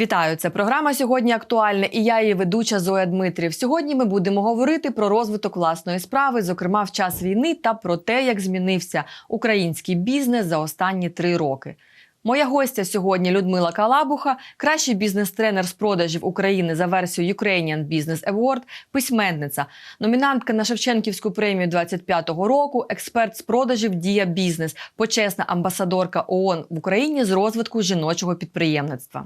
Вітаю, це програма сьогодні актуальна, і я її ведуча Зоя Дмитрів. Сьогодні ми будемо говорити про розвиток власної справи, зокрема в час війни, та про те, як змінився український бізнес за останні три роки. Моя гостя сьогодні Людмила Калабуха, кращий бізнес-тренер з продажів України за версією Ukrainian Business Award, письменниця, номінантка на Шевченківську премію 25-го року, експерт з продажів Дія Бізнес, почесна амбасадорка ООН в Україні з розвитку жіночого підприємництва.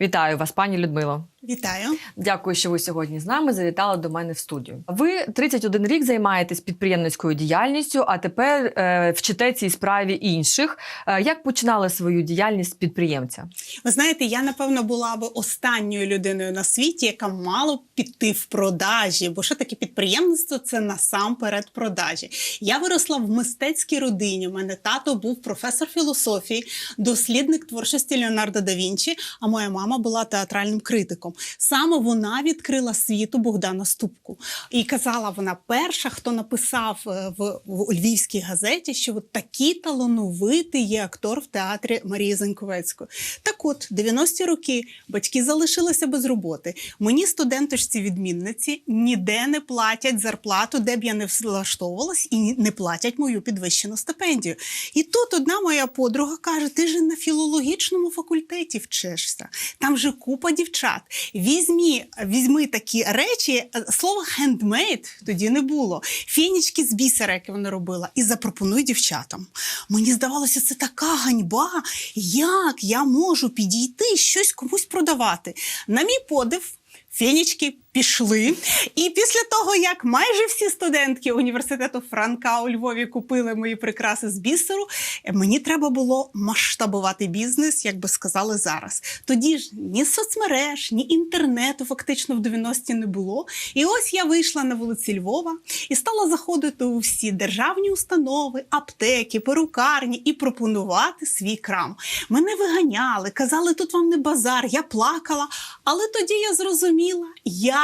Вітаю вас, пані Людмило. Вітаю. Дякую, що ви сьогодні з нами завітали до мене в студію. Ви 31 рік займаєтесь підприємницькою діяльністю, а тепер е, вчите цій справі інших. Е, як починали свою діяльність підприємця? Ви знаєте, я напевно була б останньою людиною на світі, яка мала б піти в продажі. Бо що таке підприємництво? Це насамперед продажі. Я виросла в мистецькій родині. У мене тато був професор філософії, дослідник творчості Леонардо да Вінчі, а моя мама була театральним критиком. Саме вона відкрила світу Богдана Ступку. І казала вона перша, хто написав е, в, в Львівській газеті, що от такий талановитий є актор в театрі Марії Заньковецької. Так от, 90-ті роки батьки залишилися без роботи. Мені, студенточці відмінниці, ніде не платять зарплату, де б я не влаштовувалась, і не платять мою підвищену стипендію. І тут одна моя подруга каже: ти ж на філологічному факультеті вчишся, там же купа дівчат. Візьмі, візьми такі речі. Слово хендмейд тоді не було. Фінічки з бісера, які вона робила, і запропонуй дівчатам. Мені здавалося, це така ганьба. Як я можу підійти щось комусь продавати? На мій подив. Фінічки пішли. І після того, як майже всі студентки університету Франка у Львові купили мої прикраси з бісеру, мені треба було масштабувати бізнес, як би сказали зараз. Тоді ж ні соцмереж, ні інтернету фактично в 90-ті не було. І ось я вийшла на вулиці Львова і стала заходити у всі державні установи, аптеки, перукарні і пропонувати свій крам. Мене виганяли, казали, тут вам не базар, я плакала. Але тоді я зрозуміла,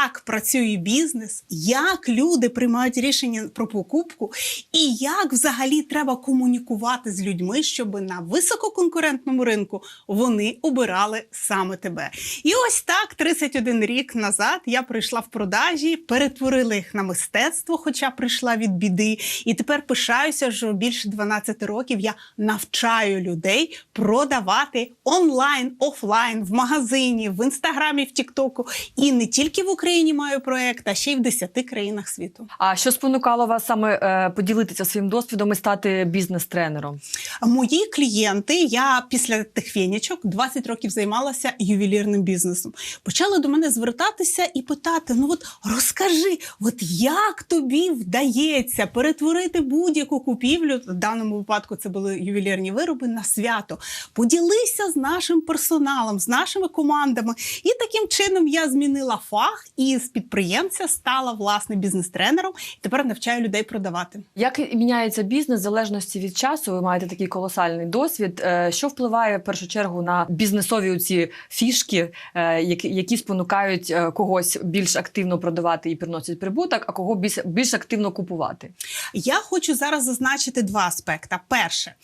як працює бізнес, як люди приймають рішення про покупку, і як взагалі треба комунікувати з людьми, щоб на висококонкурентному ринку вони обирали саме тебе. І ось так, 31 рік назад, я прийшла в продажі, перетворила їх на мистецтво, хоча прийшла від біди. І тепер пишаюся, що більше 12 років я навчаю людей продавати онлайн, офлайн, в магазині, в інстаграмі, в Тіктоку. І не тільки в Україні маю проект, а ще й в 10 країнах світу. А що спонукало вас саме е, поділитися своїм досвідом і стати бізнес-тренером? Мої клієнти, я після тих фінічок 20 років займалася ювелірним бізнесом. Почали до мене звертатися і питати: ну от розкажи, от як тобі вдається перетворити будь-яку купівлю, в даному випадку це були ювелірні вироби на свято. Поділися з нашим персоналом, з нашими командами. І таким чином я змінила фах і з підприємця стала власне бізнес-тренером. І тепер навчаю людей продавати. Як міняється бізнес в залежності від часу? Ви маєте такий колосальний досвід. Е, Що впливає в першу чергу на бізнесові ці фішки, е, які, спонукають е, когось більш активно продавати і приносять прибуток, а кого більш, більш активно купувати? Я хочу зараз зазначити два аспекти. Перше,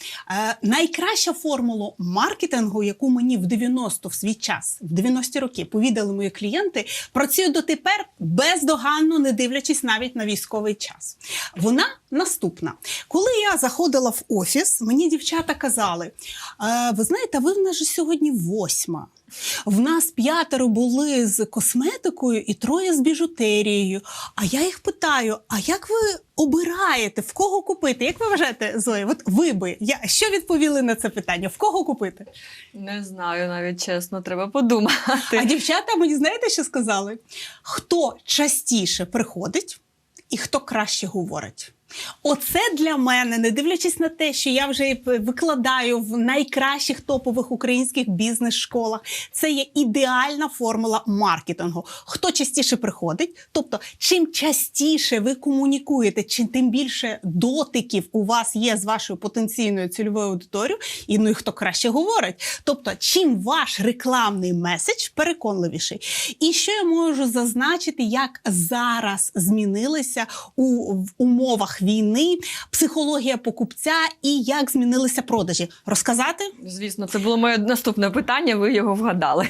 найкраща формула маркетингу, яку мені в 90 в свій час, в 90-ті роки повідали мої клієнти, працює дотепер бездоганно, не дивлячись навіть на військовий час. Вона наступна. Коли я заходила в офіс, мені дівчата казали: «Е, ви знаєте, ви в нас же сьогодні восьма. В нас п'ятеро були з косметикою і троє з біжутерією. А я їх питаю: а як ви обираєте, в кого купити? Як ви вважаєте, Зоя? От ви би я що відповіли на це питання? В кого купити? Не знаю, навіть чесно, треба подумати. А дівчата мені знаєте, що сказали? Хто частіше приходить і хто краще говорить? Оце для мене, не дивлячись на те, що я вже викладаю в найкращих топових українських бізнес-школах. Це є ідеальна формула маркетингу. Хто частіше приходить, тобто, чим частіше ви комунікуєте, чим тим більше дотиків у вас є з вашою потенційною цільовою аудиторією, і ну і хто краще говорить. Тобто, чим ваш рекламний меседж переконливіший. І що я можу зазначити, як зараз змінилися у в умовах умовах війни, психологія покупця і як змінилися продажі. Розказати? Звісно, це було моє наступне питання. Ви його вгадали.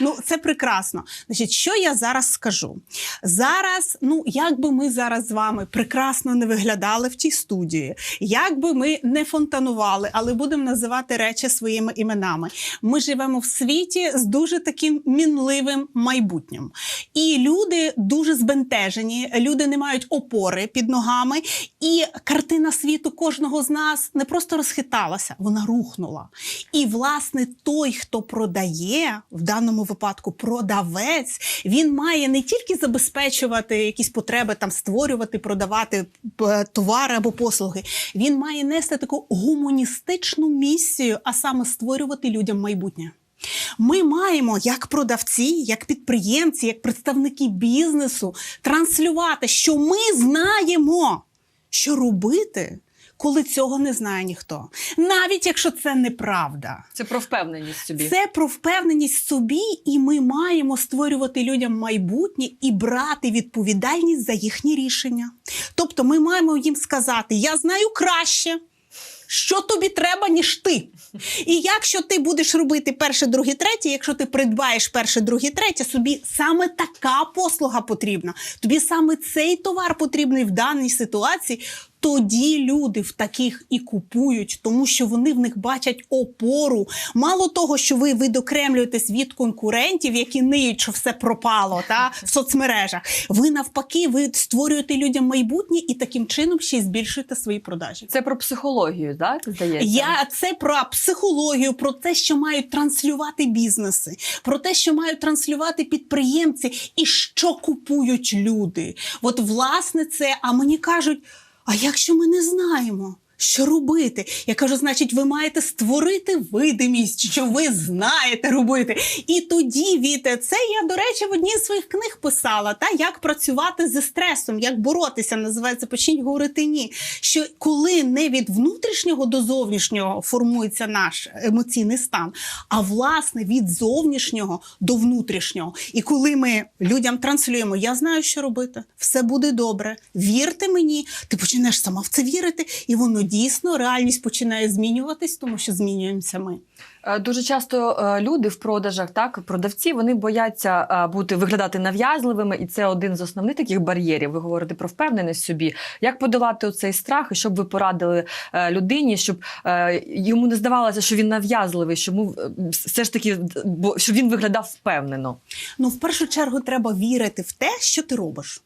Ну, це прекрасно. Значить, що я зараз скажу? Зараз, ну як би ми зараз з вами прекрасно не виглядали в тій студії, як би ми не фонтанували, але будемо називати речі своїми іменами. Ми живемо в світі з дуже таким мінливим майбутнім. І люди дуже збентежені, люди не мають опори під ногами, і картина світу кожного з нас не просто розхиталася, вона рухнула. І, власне, той, хто продає, в даному випадку продавець, він має не тільки забезпечувати якісь потреби, там створювати, продавати товари або послуги. Він має нести таку гуманістичну місію, а саме створювати людям майбутнє. Ми маємо як продавці, як підприємці, як представники бізнесу транслювати, що ми знаємо, що робити, коли цього не знає ніхто, навіть якщо це неправда. Це про впевненість собі. Це про впевненість собі, і ми маємо створювати людям майбутнє і брати відповідальність за їхні рішення. Тобто, ми маємо їм сказати: Я знаю краще. Що тобі треба, ніж ти? І якщо ти будеш робити перше, друге, третє, якщо ти придбаєш перше, друге, третє, собі саме така послуга потрібна. Тобі саме цей товар потрібний в даній ситуації. Тоді люди в таких і купують, тому що вони в них бачать опору. Мало того, що ви видокремлюєтесь від конкурентів, які ниють, що все пропало та в соцмережах. Ви навпаки, ви створюєте людям майбутнє і таким чином ще й збільшуєте свої продажі. Це про психологію, так? Здається. Я це про психологію, про те, що мають транслювати бізнеси, про те, що мають транслювати підприємці, і що купують люди. От власне це. А мені кажуть: а якщо ми не знаємо? Що робити? Я кажу, значить, ви маєте створити видимість, що ви знаєте робити. І тоді від це я, до речі, в одній з своїх книг писала, та як працювати зі стресом, як боротися, називається почніть говорити ні. Що коли не від внутрішнього до зовнішнього формується наш емоційний стан, а власне від зовнішнього до внутрішнього. І коли ми людям транслюємо, я знаю, що робити, все буде добре. Вірте мені, ти почнеш сама в це вірити, і воно дійсно реальність починає змінюватись, тому що змінюємося ми. Е, Дуже часто е, люди в продажах, так продавці, вони бояться е, бути виглядати нав'язливими, і це один з основних таких бар'єрів. Ви говорите про впевненість в собі. Як подолати оцей страх, і щоб ви порадили людині, щоб йому не здавалося, що він нав'язливий, йому е, все ж таки щоб він виглядав впевнено. Ну, в першу чергу, треба вірити в те, що ти робиш.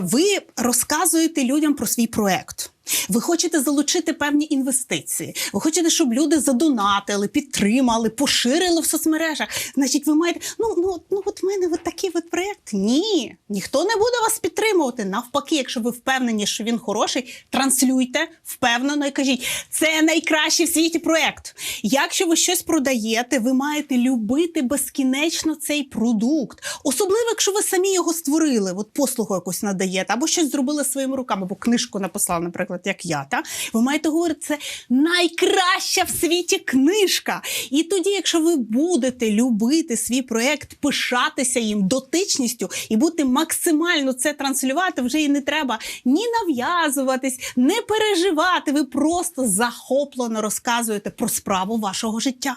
Ви розказуєте людям про свій проект. Ви хочете залучити певні інвестиції. Ви хочете, щоб люди задонатили, підтримали, поширили в соцмережах. Значить, ви маєте ну ну ну от в мене от такий от проект. Ні, ніхто не буде вас підтримувати. Навпаки, якщо ви впевнені, що він хороший, транслюйте впевнено і кажіть, це найкращий в світі проект. Якщо ви щось продаєте, ви маєте любити безкінечно цей продукт, особливо, якщо ви самі його створили, от послугу якусь надаєте, або щось зробили своїми руками, або книжку написали, наприклад, як я. Та ви маєте говорити, це найкраща в світі книжка. І тоді, якщо ви будете любити свій проект, пишатися їм дотичністю і бути максимально це транслювати, вже і не треба ні нав'язуватись, не переживати. Ви просто захоплено розказуєте про справу вашого життя.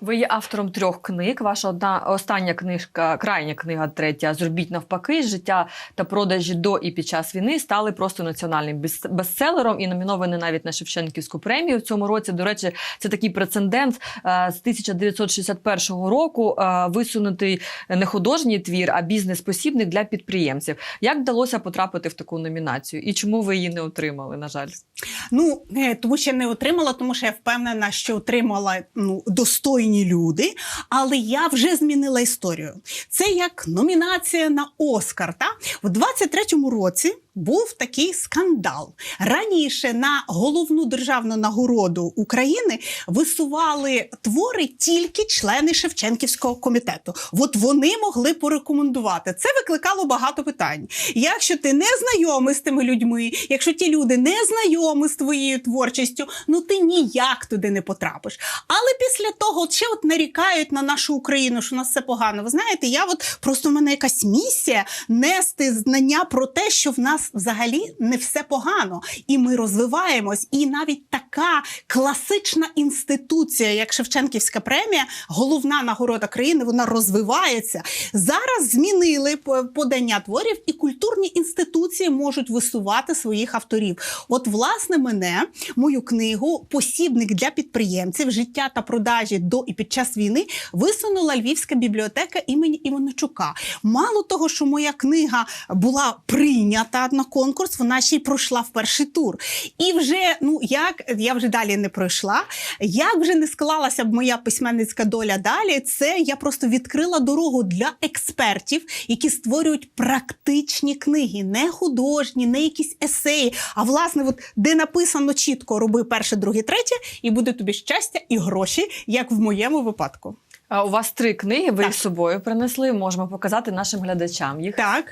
Ви є автором трьох книг. Ваша одна остання книжка, крайня книга, третя зробіть навпаки. Життя та продажі до і під час війни стали просто національним бес- бестселером і номіновані навіть на Шевченківську премію в цьому році. До речі, це такий прецедент е, з 1961 року. е, Висунутий не художній твір, а бізнес-посібник для підприємців. Як вдалося потрапити в таку номінацію? І чому ви її не отримали? На жаль, Ну е, тому що не отримала, тому що я впевнена, що отримала ну достойні люди. Але я вже змінила історію. Це як номінація на Оскар. Та в 23-му році. Був такий скандал. Раніше на головну державну нагороду України висували твори тільки члени Шевченківського комітету. От вони могли порекомендувати. Це викликало багато питань. Якщо ти не знайомий з тими людьми, якщо ті люди не знайомі з твоєю творчістю, ну ти ніяк туди не потрапиш. Але після того ще от нарікають на нашу Україну, що у нас все погано. Ви знаєте, я от просто в мене якась місія нести знання про те, що в нас взагалі не все погано, і ми розвиваємось. І навіть така класична інституція, як Шевченківська премія, головна нагорода країни, вона розвивається. Зараз змінили подання творів, і культурні інституції можуть висувати своїх авторів. От, власне, мене, мою книгу Посібник для підприємців, життя та продажі до і під час війни висунула Львівська бібліотека імені Іваничука. Мало того, що моя книга була прийнята на конкурс, вона ще й пройшла в перший тур. І вже ну як я вже далі не пройшла. Як вже не склалася б моя письменницька доля далі, це я просто відкрила дорогу для експертів, які створюють практичні книги, не художні, не якісь есеї. А власне, от де написано чітко роби перше, друге, третє, і буде тобі щастя і гроші, як в моєму випадку. У вас три книги, ви Так. їх з собою принесли. Можемо показати нашим глядачам їх. Так,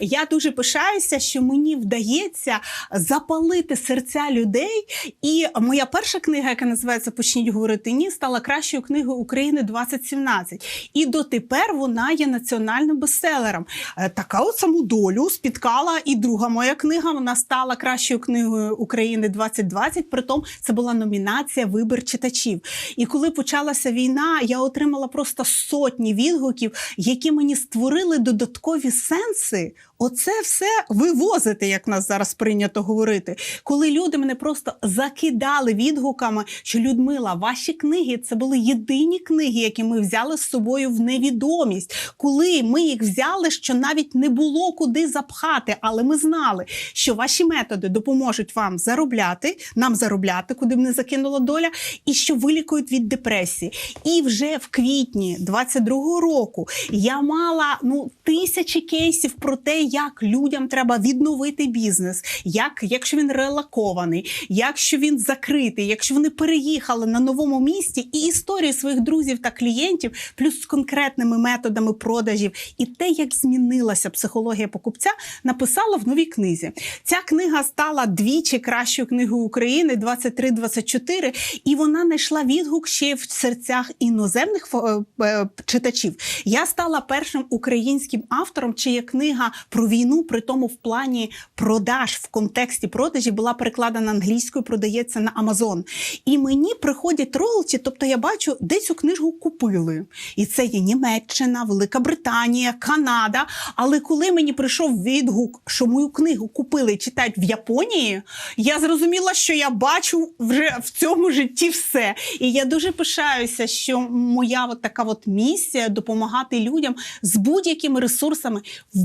я дуже пишаюся, що мені вдається запалити серця людей. І моя перша книга, яка називається Почніть говорити ні, стала кращою книгою України 2017. І дотепер вона є національним бестселером. Е, Така от саму долю спіткала і друга моя книга. Вона стала кращою книгою України 2020. Притом це була номінація Вибір читачів. І коли почалася війна, я отримала просто сотні відгуків, які мені створили додаткові сенси. Оце все вивозити, як нас зараз прийнято говорити. Коли люди мене просто закидали відгуками, що Людмила, ваші книги це були єдині книги, які ми взяли з собою в невідомість. Коли ми їх взяли, що навіть не було куди запхати, але ми знали, що ваші методи допоможуть вам заробляти, нам заробляти, куди б не закинула доля, і що вилікують від депресії. І вже в квітні 22-го року я мала ну тисячі кейсів про те, як людям треба відновити бізнес, як якщо він релакований, якщо він закритий, якщо вони переїхали на новому місці, і історії своїх друзів та клієнтів, плюс з конкретними методами продажів, і те, як змінилася психологія покупця, написала в новій книзі. Ця книга стала двічі кращою книгою України 23-24, і вона знайшла відгук ще в серцях іноземних е, е, читачів. Я стала першим українським автором, чия книга про війну, при тому в плані продаж в контексті продажі була перекладена англійською, продається на Амазон. І мені приходять роялті, тобто я бачу, де цю книжку купили. І це є Німеччина, Велика Британія, Канада. Але коли мені прийшов відгук, що мою книгу купили і читають в Японії, я зрозуміла, що я бачу вже в цьому житті все. І я дуже пишаюся, що моя от така от місія допомагати людям з будь-якими ресурсами в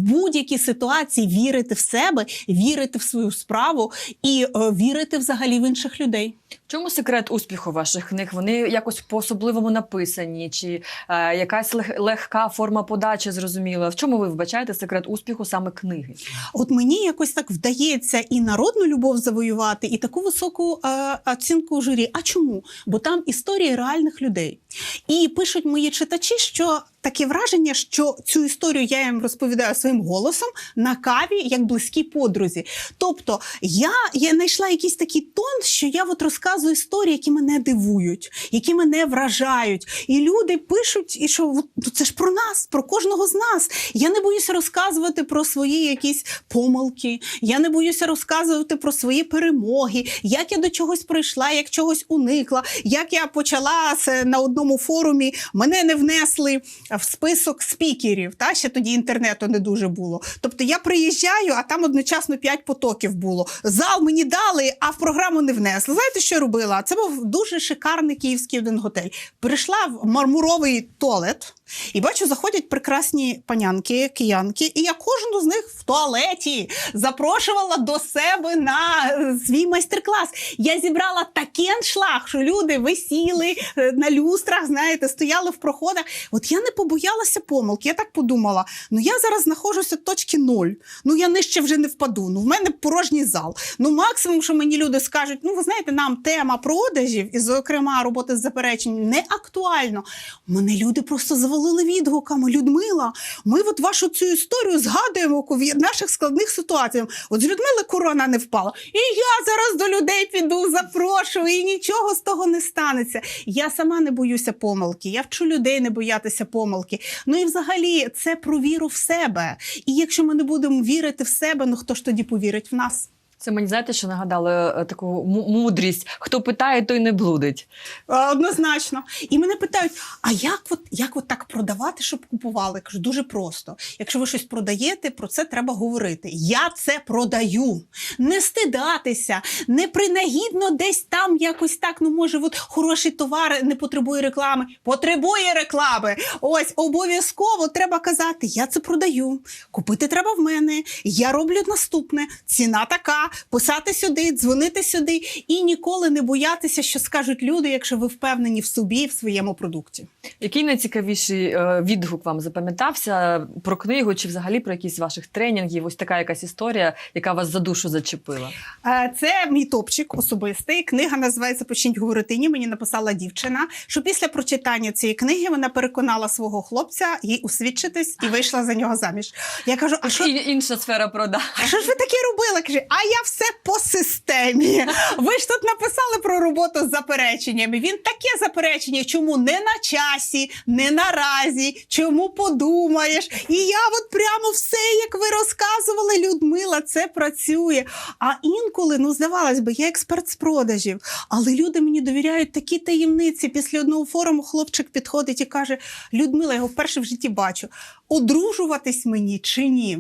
будь-якій ситуації вірити в себе, вірити в свою справу і е, вірити взагалі в інших людей. В чому секрет успіху ваших книг? Вони якось по-особливому написані, чи е, якась лег- легка форма подачі зрозуміла? В чому ви вбачаєте секрет успіху саме книги? От мені якось так вдається і народну любов завоювати, і таку високу е, оцінку журі. А чому? Бо там історії реальних людей. І пишуть мої читачі, що таке враження, що цю історію я їм розповідаю своїм голосом на каві, як близькій подрузі. Тобто я, я знайшла якийсь такий тон, що я от розказую історії, які мене дивують, які мене вражають. І люди пишуть, і що ну, це ж про нас, про кожного з нас. Я не боюся розказувати про свої якісь помилки. Я не боюся розказувати про свої перемоги, як я до чогось прийшла, як чогось уникла, як я почала на одному форумі. Мене не внесли в список спікерів. Та ще тоді інтернету не дуже було. Тобто я приїжджаю, а там одночасно п'ять потоків було. Зал мені дали, а в програму не внесли. Знаєте, що робила? Це був дуже шикарний київський один готель. Прийшла в мармуровий туалет. І бачу, заходять прекрасні панянки, киянки, і я кожну з них в туалеті запрошувала до себе на е, свій майстер-клас. Я зібрала такий аншлаг, що люди висіли е, на люстрах, знаєте, стояли в проходах. От я не побоялася помилки. Я так подумала: ну я зараз знаходжуся в точці ноль. Ну я нижче вже не впаду. Ну в мене порожній зал. Ну максимум, що мені люди скажуть, ну ви знаєте, нам тема продажів і, зокрема, роботи з запереченням не актуально. Мене люди просто завели завалили відгуками. Людмила, ми от вашу цю історію згадуємо в наших складних ситуаціях. От з Людмили корона не впала. І я зараз до людей піду, запрошую, і нічого з того не станеться. Я сама не боюся помилки. Я вчу людей не боятися помилки. Ну і взагалі це про віру в себе. І якщо ми не будемо вірити в себе, ну хто ж тоді повірить в нас? Це мені знаєте, що нагадало е, таку му- мудрість: хто питає, той не блудить. Е, Однозначно. І мене питають: а як от, як от так продавати, щоб купували? Я кажу, дуже просто. Якщо ви щось продаєте, про це треба говорити. Я це продаю. Не стидатися, не принагідно десь там якось так. Ну, може, от хороший товар не потребує реклами. Потребує реклами. Ось обов'язково треба казати: я це продаю. Купити треба в мене. Я роблю наступне. Ціна така. Писати сюди, дзвонити сюди і ніколи не боятися, що скажуть люди, якщо ви впевнені в собі і в своєму продукті. Який найцікавіший е, відгук вам запам'ятався про книгу чи взагалі про якісь ваших тренінгів? Ось така якась історія, яка вас за душу зачепила. Е, Це мій топчик особистий. Книга називається Почніть говорити ні. Мені написала дівчина, що після прочитання цієї книги вона переконала свого хлопця їй усвідчитись і вийшла за нього заміж. Я кажу: а що? Інша сфера продаж. А що ж ви таке робили? Каже, а я все по системі. Ви ж тут написали про роботу з запереченнями. Він таке заперечення, чому не на часі, не наразі, чому подумаєш. І я от прямо все, як ви розказували, Людмила, це працює. А інколи, ну здавалось би, я експерт з продажів, але люди мені довіряють такі таємниці. Після одного форуму хлопчик підходить і каже: Людмила, я його вперше в житті бачу. Одружуватись мені чи ні?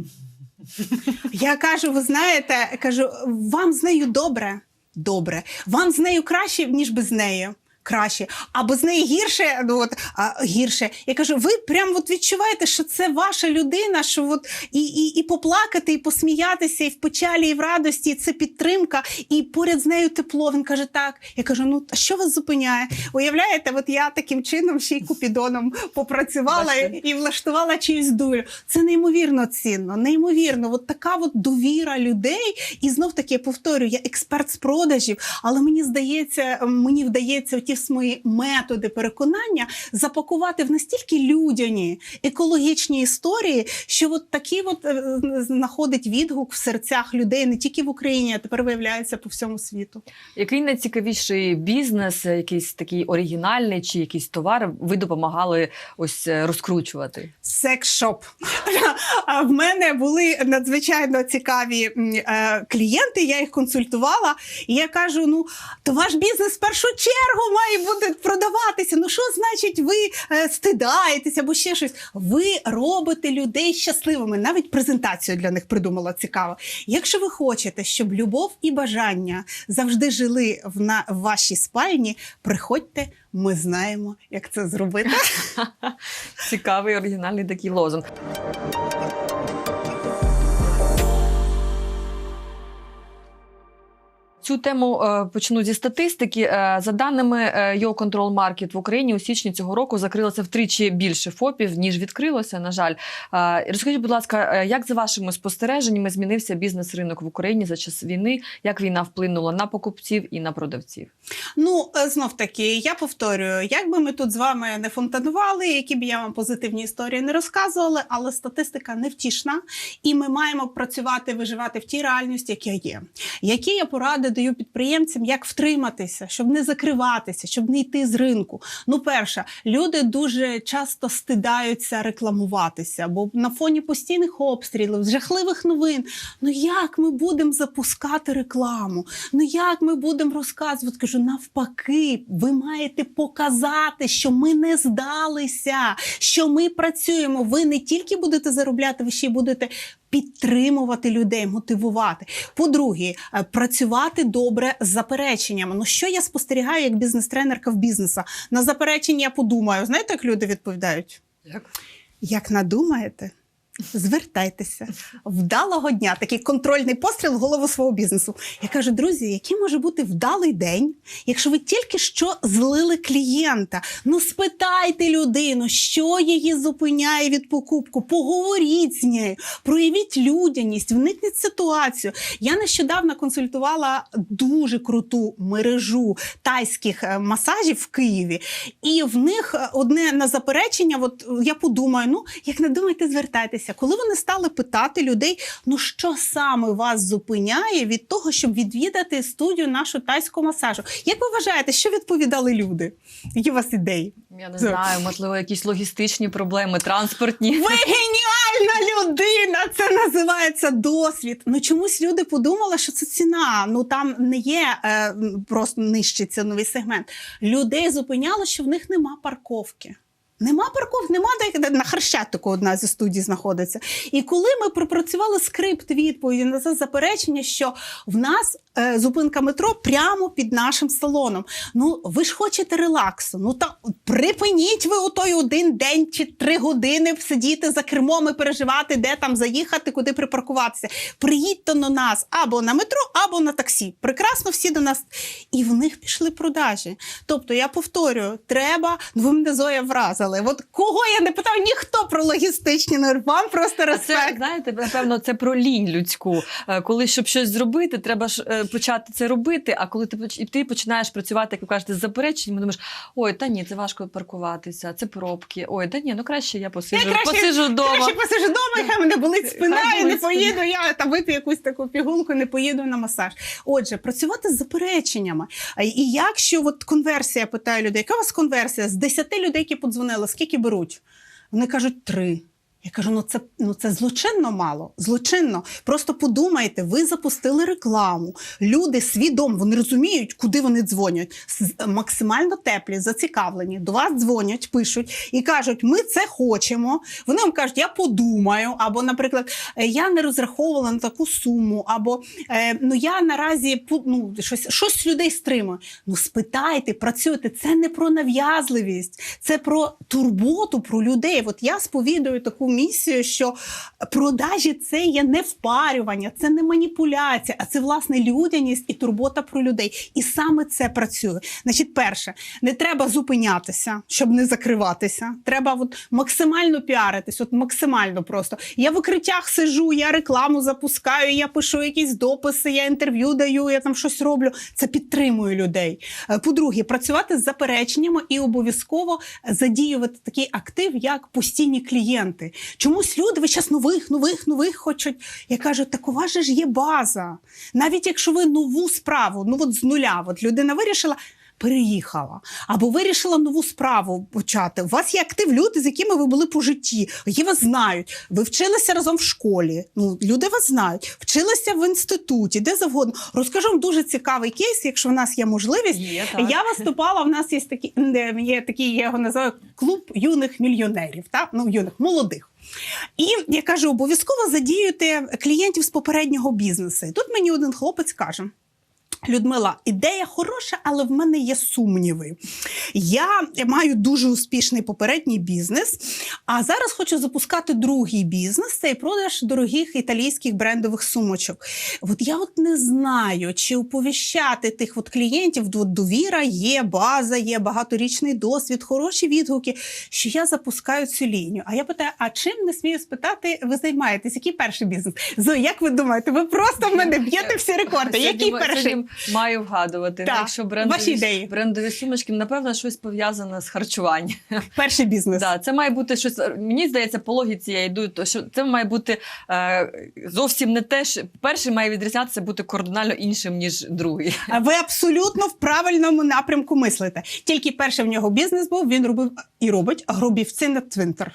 Я кажу, ви знаєте, кажу, вам з нею добре? Добре. Вам з нею краще, ніж без неї. Краще, або з неї гірше, ну от а, гірше. Я кажу, ви прям от відчуваєте, що це ваша людина, що от і, і, і поплакати, і посміятися, і в печалі, і в радості, і це підтримка, і поряд з нею тепло. Він каже, так. Я кажу, ну а що вас зупиняє? Уявляєте, от я таким чином ще й купідоном попрацювала Бачите? і влаштувала чиюсь долю. Це неймовірно цінно, неймовірно. От така от довіра людей. І знов таки я повторюю, я експерт з продажів, але мені здається, мені вдається ті свої методи переконання запакувати в настільки людяні екологічні історії, що от такі от е, знаходить відгук в серцях людей не тільки в Україні, а тепер виявляється по всьому світу. Який найцікавіший бізнес, якийсь такий оригінальний чи якийсь товар ви допомагали ось е, розкручувати? Секс-шоп. А в мене були надзвичайно цікаві е, клієнти, я їх консультувала, і я кажу: ну, то ваш бізнес в першу чергу має бути продаватися. Ну, що значить, ви е, стидаєтеся або ще щось? Ви робите людей щасливими. Навіть презентацію для них придумала цікаво. Якщо ви хочете, щоб любов і бажання завжди жили в, на, в вашій спальні, приходьте, ми знаємо, як це зробити. Цікавий оригінальний такий лозунг. Цю тему е, почну зі статистики. Е, за даними е, Yo Control в Україні у січні цього року закрилося втричі більше ФОПів, ніж відкрилося. На жаль, розкажіть, будь ласка, як за вашими спостереженнями змінився бізнес-ринок в Україні за час війни? Як війна вплинула на покупців і на продавців? Ну, знов таки, я повторюю, як би ми тут з вами не фонтанували, які б я вам позитивні історії не розказували, але статистика невтішна, і ми маємо працювати, виживати в тій реальності, яка є. Які я поради даю підприємцям, як втриматися, щоб не закриватися, щоб не йти з ринку. Ну, перше, люди дуже часто стидаються рекламуватися, бо на фоні постійних обстрілів, жахливих новин. Ну як ми будемо запускати рекламу? Ну як ми будемо розказувати? Кажу, навпаки, ви маєте показати, що ми не здалися, що ми працюємо. Ви не тільки будете заробляти, ви ще й будете. Підтримувати людей, мотивувати. По-друге, е, працювати добре з запереченнями. Ну що я спостерігаю як бізнес-тренерка в бізнесу? На заперечення я подумаю. Знаєте, як люди відповідають? Як? Як надумаєте, Звертайтеся вдалого дня, такий контрольний постріл в голову свого бізнесу. Я кажу, друзі, який може бути вдалий день, якщо ви тільки що злили клієнта? Ну спитайте людину, що її зупиняє від покупку. Поговоріть з нею, проявіть людяність, вникніть ситуацію. Я нещодавно консультувала дуже круту мережу тайських е, масажів в Києві, і в них е, одне на заперечення. От я подумаю, ну як не думайте, звертайтеся. Коли вони стали питати людей, ну що саме вас зупиняє від того, щоб відвідати студію нашу тайського масажу? Як ви вважаєте, що відповідали люди? Які у вас ідеї? Я не знаю, можливо, якісь логістичні проблеми, транспортні. Ви геніальна людина! Це називається досвід. Ну чомусь люди подумали, що це ціна. Ну там не є е, просто нижчий ціновий сегмент. Людей зупиняло, що в них нема парковки. Нема парковки, нема де на Хрещатику одна зі студій знаходиться. І коли ми пропрацювали скрипт відповіді на це заперечення, що в нас е, зупинка метро прямо під нашим салоном. Ну ви ж хочете релаксу. Ну та припиніть ви у той один день чи три години сидіти за кермом і переживати, де там заїхати, куди припаркуватися. Приїдьте до нас або на метро, або на таксі. Прекрасно всі до нас. І в них пішли продажі. Тобто, я повторюю, треба, ну ви мене Зоя вразили. От кого я не питав, ніхто про логістичні норми. Вам просто А це, знаєте, напевно, це про лінь людську. Е, Коли щоб щось зробити, треба ж е, почати це робити. А коли ти і ти починаєш працювати, як ви кажете, з запереченнями, думаєш, ой, та ні, це важко паркуватися, це пробки. Ой, та ні, ну краще я посиджу, Я краще- посиджу вдома. Краще посижу вдома, і хай мене болить спина, Хай і не спина. поїду. Я там вип'ю якусь таку пігулку, не поїду на масаж. Отже, працювати з запереченнями. І якщо от конверсія питаю людей, яка у вас конверсія? З 10 людей, які подзвонили, скільки беруть? Вони кажуть три. Я кажу, ну це, ну це злочинно мало. Злочинно. Просто подумайте, ви запустили рекламу. Люди свідомо, вони розуміють, куди вони дзвонять. Максимально теплі, зацікавлені. До вас дзвонять, пишуть і кажуть, ми це хочемо. Вони вам кажуть, я подумаю. Або, наприклад, «Е, я не розраховувала на таку суму, або е, ну я наразі ну, щось, щось людей стримує. Ну спитайте, працюйте. Це не про нав'язливість, це про турботу про людей. От я сповідую таку місію, що продажі це є не впарювання, це не маніпуляція, а це власне людяність і турбота про людей. І саме це працює. Значить, перше, не треба зупинятися, щоб не закриватися. Треба от максимально піаритись, от максимально просто. Я в укриттях сижу, я рекламу запускаю, я пишу якісь дописи, я інтерв'ю даю, я там щось роблю. Це підтримує людей. Е, По-друге, працювати з запереченнями і обов'язково задіювати такий актив, як постійні клієнти. Чомусь люди ви зараз нових, нових, нових хочуть. Я кажу, так у вас же ж є база. Навіть якщо ви нову справу, ну от з нуля, от людина вирішила. Переїхала або вирішила нову справу почати. У вас є актив люди, з якими ви були по житті, які вас знають. Ви вчилися разом в школі. Ну люди вас знають, вчилися в інституті, де завгодно. Розкажу вам дуже цікавий кейс, якщо в нас є можливість. Є, так. Я виступала. В нас є такі є такий, я його називаю клуб юних мільйонерів, та ну юних молодих. І я кажу, обов'язково задіюйте клієнтів з попереднього бізнесу. І тут мені один хлопець каже. Людмила, ідея хороша, але в мене є сумніви. Я маю дуже успішний попередній бізнес, а зараз хочу запускати другий бізнес це продаж дорогих італійських брендових сумочок. От я от не знаю, чи оповіщати тих от клієнтів, от довіра є, база є, багаторічний досвід, хороші відгуки, що я запускаю цю лінію. А я питаю: а чим не смію спитати, ви займаєтесь? Який перший бізнес? Зо, як ви думаєте, ви просто в мене б'єте всі рекорди? Який перший? Маю вгадувати. Так, Якщо ваші брендові, ідеї. брендові сумочки, напевно, щось пов'язане з харчуванням. Перший бізнес. Да, це має бути щось. Мені здається, по логіці я йду, то що це має бути е, зовсім не те, що перший має відрізнятися бути кардинально іншим, ніж другий. А Ви абсолютно в правильному напрямку мислите. Тільки перший в нього бізнес був, він робив і робить гробівці на цвинтар.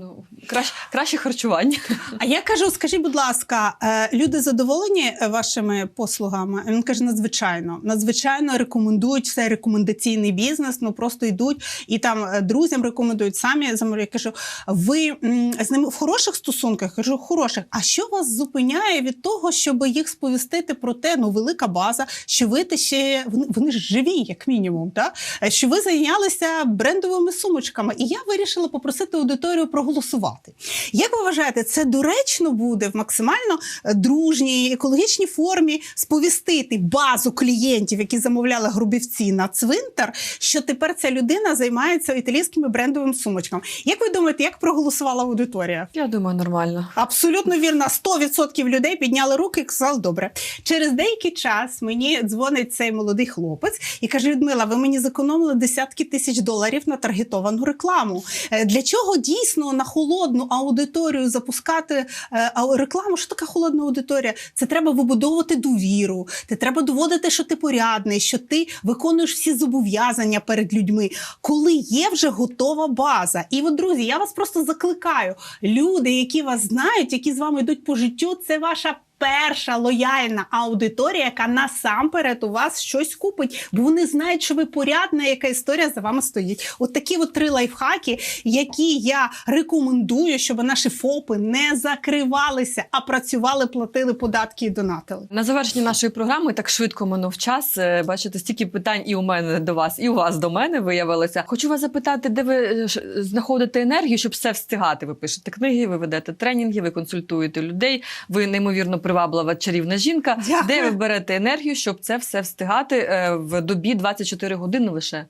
Ну, краще, краще харчування. А я кажу: скажіть, будь ласка, е, люди задоволені е, вашими послугами? Він каже: надзвичайно, надзвичайно рекомендують все рекомендаційний бізнес. Ну просто йдуть і там е, друзям рекомендують самі замовляють. Я кажу, ви з ними в хороших стосунках? Я кажу, хороших. А що вас зупиняє від того, щоб їх сповістити про те, ну велика база, що ви те ще вони, вони ж живі, як мінімум, та? Е, що ви зайнялися брендовими сумочками? І я вирішила попросити аудиторію проголосувати проголосувати. Як ви вважаєте, це доречно буде в максимально е, дружній екологічній формі сповістити базу клієнтів, які замовляли грубівці на цвинтар, що тепер ця людина займається італійськими брендовими сумочками? Як ви думаєте, як проголосувала аудиторія? Я думаю, нормально. Абсолютно вірно, 100% людей підняли руки і сказали, добре. Через деякий час мені дзвонить цей молодий хлопець і каже: Людмила, ви мені зекономили десятки тисяч доларів на таргетовану рекламу. Е, Для чого дійсно на холодну аудиторію запускати е, рекламу? Що таке холодна аудиторія? Це треба вибудовувати довіру. Це треба доводити, що ти порядний, що ти виконуєш всі зобов'язання перед людьми, коли є вже готова база. І от, друзі, я вас просто закликаю. Люди, які вас знають, які з вами йдуть по життю, це ваша. Перша лояльна аудиторія, яка насамперед у вас щось купить, бо вони знають, що ви порядна, яка історія за вами стоїть. От такі от три лайфхаки, які я рекомендую, щоб наші ФОПи не закривалися, а працювали, платили податки і донатили. На завершення нашої програми так швидко минув час. Е, Бачите, стільки питань і у мене до вас, і у вас до мене виявилося. Хочу вас запитати, де ви е, знаходите енергію, щоб все встигати? Ви пишете книги, ви ведете тренінги, ви консультуєте людей. Ви неймовірно приваблива чарівна жінка. Дякую. Де ви берете енергію, щоб це все встигати е, в добі 24 години лише?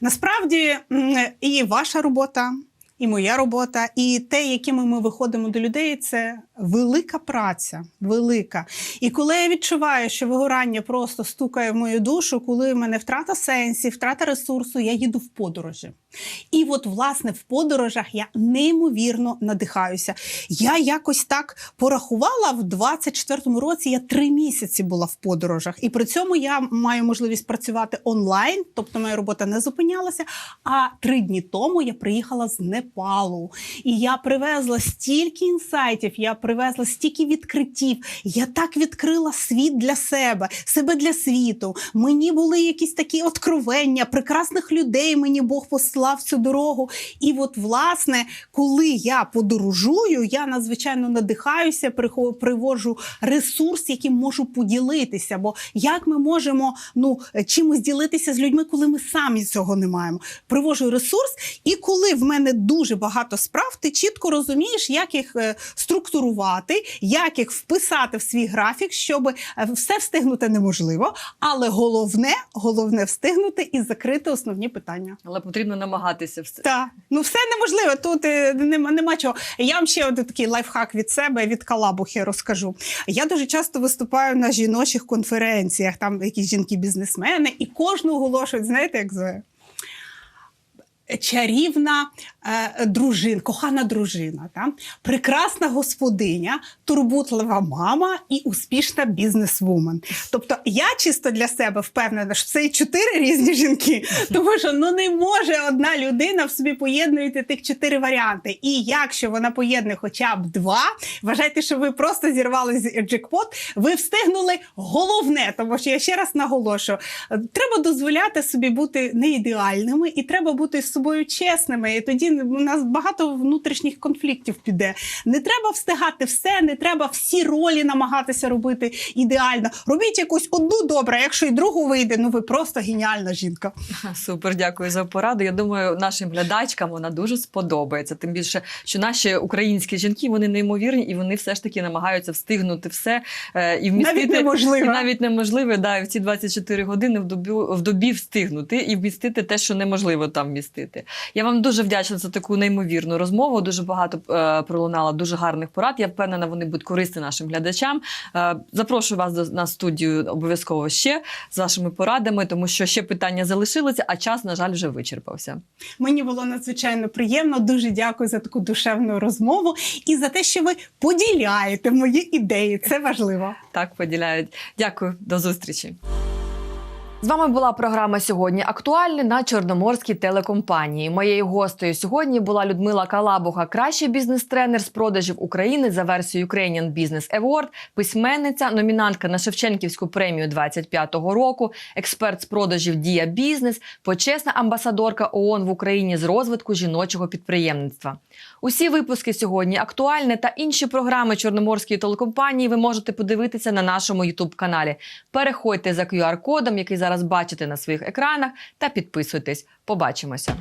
Насправді і ваша робота, і моя робота, і те, якими ми виходимо до людей, це велика праця. Велика. І коли я відчуваю, що вигорання просто стукає в мою душу, коли в мене втрата сенсів, втрата ресурсу, я їду в подорожі. І от, власне, в подорожах я неймовірно надихаюся. Я якось так порахувала в 24-му році. Я три місяці була в подорожах, і при цьому я маю можливість працювати онлайн, тобто моя робота не зупинялася. А три дні тому я приїхала з Непалу, і я привезла стільки інсайтів, я привезла стільки відкриттів. Я так відкрила світ для себе, себе для світу. Мені були якісь такі откровення, прекрасних людей мені Бог послав цю дорогу. І от, власне, коли я подорожую, я надзвичайно надихаюся, привожу ресурс, яким можу поділитися. Бо як ми можемо ну, чимось ділитися з людьми, коли ми самі цього не маємо? Привожу ресурс, і коли в мене дуже багато справ, ти чітко розумієш, як їх е, структурувати, як їх вписати в свій графік, щоб е, все встигнути неможливо. Але головне, головне встигнути і закрити основні питання. Але потрібно намагатися все. Так, ну все неможливо. Тут е, нема, нема чого. Я вам ще один такий лайфхак від себе, від калабухи розкажу. Я дуже часто виступаю на жіночих конференціях, там якісь жінки-бізнесмени, і кожну оголошують, знаєте, як зве? Чарівна е, дружина, кохана дружина, та? прекрасна господиня, турботлива мама і успішна бізнесвумен. Тобто я чисто для себе впевнена, що це і чотири різні жінки, тому що ну не може одна людина в собі поєднувати тих чотири варіанти. І якщо вона поєднує хоча б два, вважайте, що ви просто зірвали джекпот, ви встигнули головне, тому що я ще раз наголошую: треба дозволяти собі бути не ідеальними, і треба бути з собою чесними. І тоді у нас багато внутрішніх конфліктів піде. Не треба встигати все, не треба всі ролі намагатися робити ідеально. Робіть якусь одну добре, якщо і другу вийде, ну ви просто геніальна жінка. Супер, дякую за пораду. Я думаю, нашим глядачкам вона дуже сподобається. Тим більше, що наші українські жінки вони неймовірні і вони все ж таки намагаються встигнути все і вмістити Навіть неможливо. і навіть неможливо, да, і в ці 24 години в добі, в добі встигнути і вмістити те, що неможливо там вмістити. Я вам дуже вдячна за таку неймовірну розмову. Дуже багато е, пролунало дуже гарних порад. Я впевнена, вони будуть корисні нашим глядачам. Е, запрошую вас до на студію обов'язково ще з вашими порадами, тому що ще питання залишилися, а час, на жаль, вже вичерпався. Мені було надзвичайно приємно. Дуже дякую за таку душевну розмову і за те, що ви поділяєте мої ідеї. Це важливо. Так поділяють. Дякую, до зустрічі. З вами була програма сьогодні актуальна на Чорноморській телекомпанії. Моєю гостею сьогодні була Людмила Калабуха, кращий бізнес-тренер з продажів України за версією Ukrainian Business Award, письменниця, номінантка на Шевченківську премію 25-го року, експерт з продажів Дія Бізнес, почесна амбасадорка ООН в Україні з розвитку жіночого підприємництва. Усі випуски сьогодні актуальне та інші програми Чорноморської телекомпанії ви можете подивитися на нашому youtube каналі. Переходьте за QR-кодом, який зараз бачите на своїх екранах, та підписуйтесь. Побачимося.